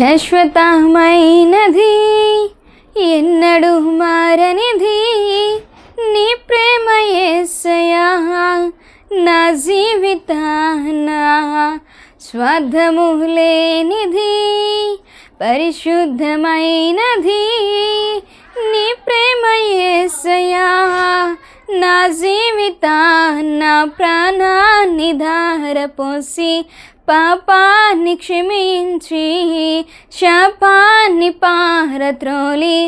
శాశ్వతమైనది. ఎన్నడు మారనిది. నీ ప్రేమ యేసయ్యా నా జీవితాన? స్వార్థము లేనిది పరిశుద్ధమైనది. నీ ప్రేమ యేసయ్యా నా జీవితాన? ప్రాణాన్ని ధారపోసి పాపాన్ని క్షమించి శాపాన్ని పారత్రోలి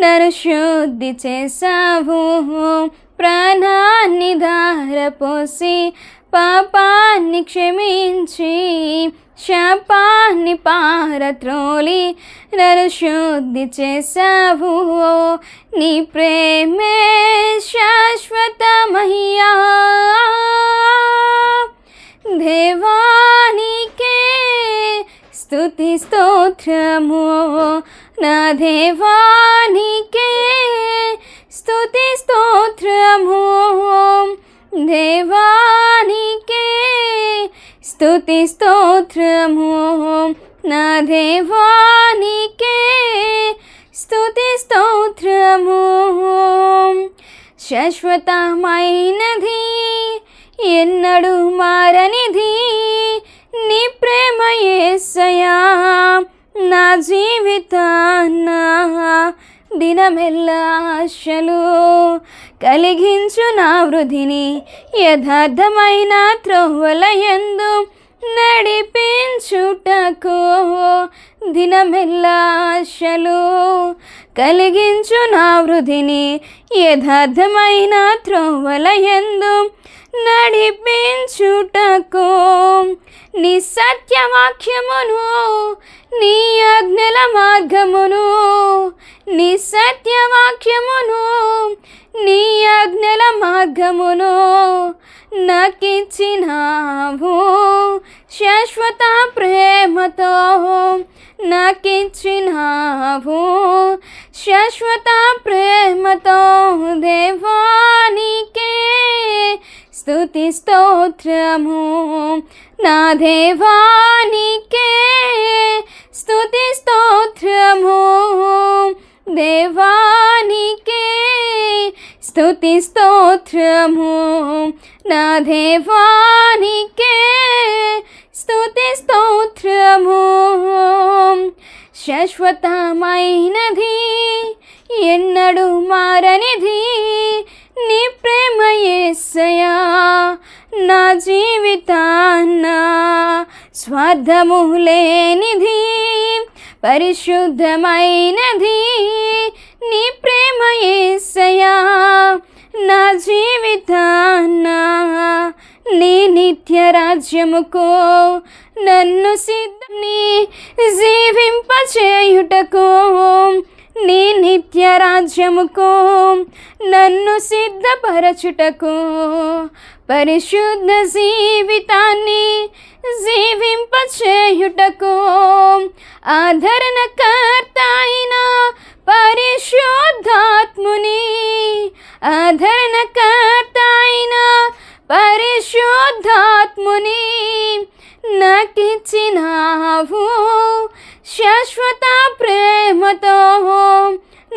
నన్ను శుద్ధి చేసావు ప్రాణాన్ని ధారపోసి పాపాన్ని క్షమించి శాపాన్ని పారత్రోలి నన్ను శుద్ధి చేసావు నీ ప్రేమే శాశ్వతం స్తుతి స్తోత్రము. నా దేవానికే స్తుతి స్తోత్రము. దేవానికే స్తుతి స్తోత్రము. నా దేవానికే స్తుతి స్తోత్రము. శాశ్వతమైనది ఎన్నడూ మారనిధి యేసయ్యా నా జీవితాన్న దినమెల్లా ఆశలు కలిగించు నా వృధిని యథార్థమైన త్రోవలయందు నడిపించుటకు దినమెల్లా ఆశలు కలిగించు నా వృధిని యథార్థమైన త్రోవలయందు నడిపించుటకు సత్యవాక్యమును నీ ఆజ్ఞల మార్గమును నీ సత్యవాక్యమును నీ ఆజ్ఞల మార్గమును నాకిచ్చినావు శాశ్వత ప్రేమతో నాకిచ్చినావు శాశ్వత ప్రేమతో దేవానికే స్తుతి స్తోత్రము. నా దేవానికే స్థుతి స్తోత్రము. దేవానికే స్థుతి స్తోత్రము. నా దేవానికే స్థుతి స్తోత్రము. శాశ్వతమైనది ఎన్నడూ మారనిది నీ ప్రేమ నా జీవితాన్న స్వార్థము లేనిది పరిశుద్ధమైనది. నీ ప్రేమ ఏసయా నా జీవితాన్న నీ నిత్య రాజ్యముకు నన్ను సిద్ధని జీవింపచేయుటకు నీ నిత్య రాజ్యముకు నన్ను సిద్ధపరచుటకు పరిశుద్ధ జీవితాన్ని జీవింపచేయుటకు ఆదరణకర్త అయిన పరిశుద్ధాత్ముని ఆదరణకర్త అయిన పరిశుద్ధాత్ముని నాకిచ్చి ప్రేమతో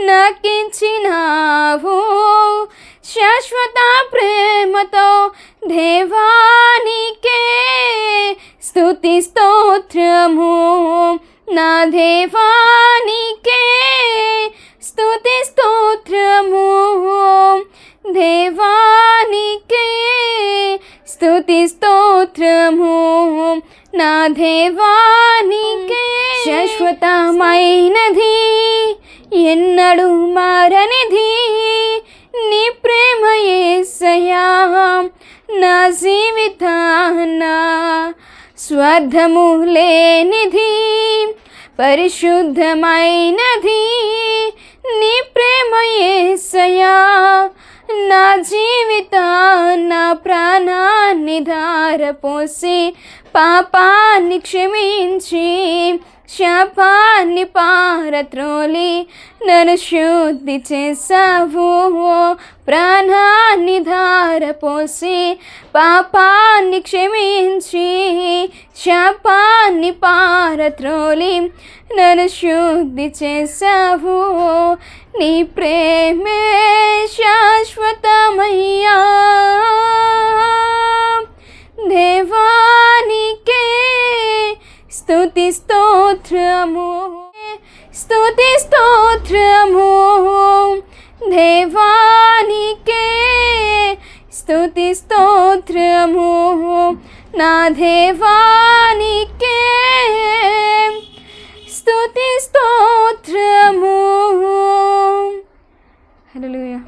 నాకిచ్చినావు శాశ్వత ప్రేమతో దేవానికే స్తుతి స్తోత్రము నా దేవానికే స్తుతి స్తోత్రము దేవానికే స్తుతి స్తోత్రము నా దేవానికే శాశ్వతమైనది ఎన్నడు మారనిది. నీ ప్రేమ యేసయ్యా నా జీవితాన స్వార్థము లేనిది పరిశుద్ధమైనది. నీ ప్రేమ యేసయ్యా నా జీవితాన ప్రాణాన్ని ధారపోసి పాపాన్ని క్షమించి శాపాన్ని పారత్రోలి నన్ను శుద్ధి చేసావు ప్రాణాన్ని ధారపోసి పాపాన్ని క్షమించి శాపాన్ని పారత్రోలి నన్ను శుద్ధి చేసావు నీ ప్రేమే శాశ్వతమయ్యా स्तुति स्तोत्र देवानी के स्तुति स्तोत्र ना देवानी के देवानिके स्तुतिस्तोत्रमो Hallelujah.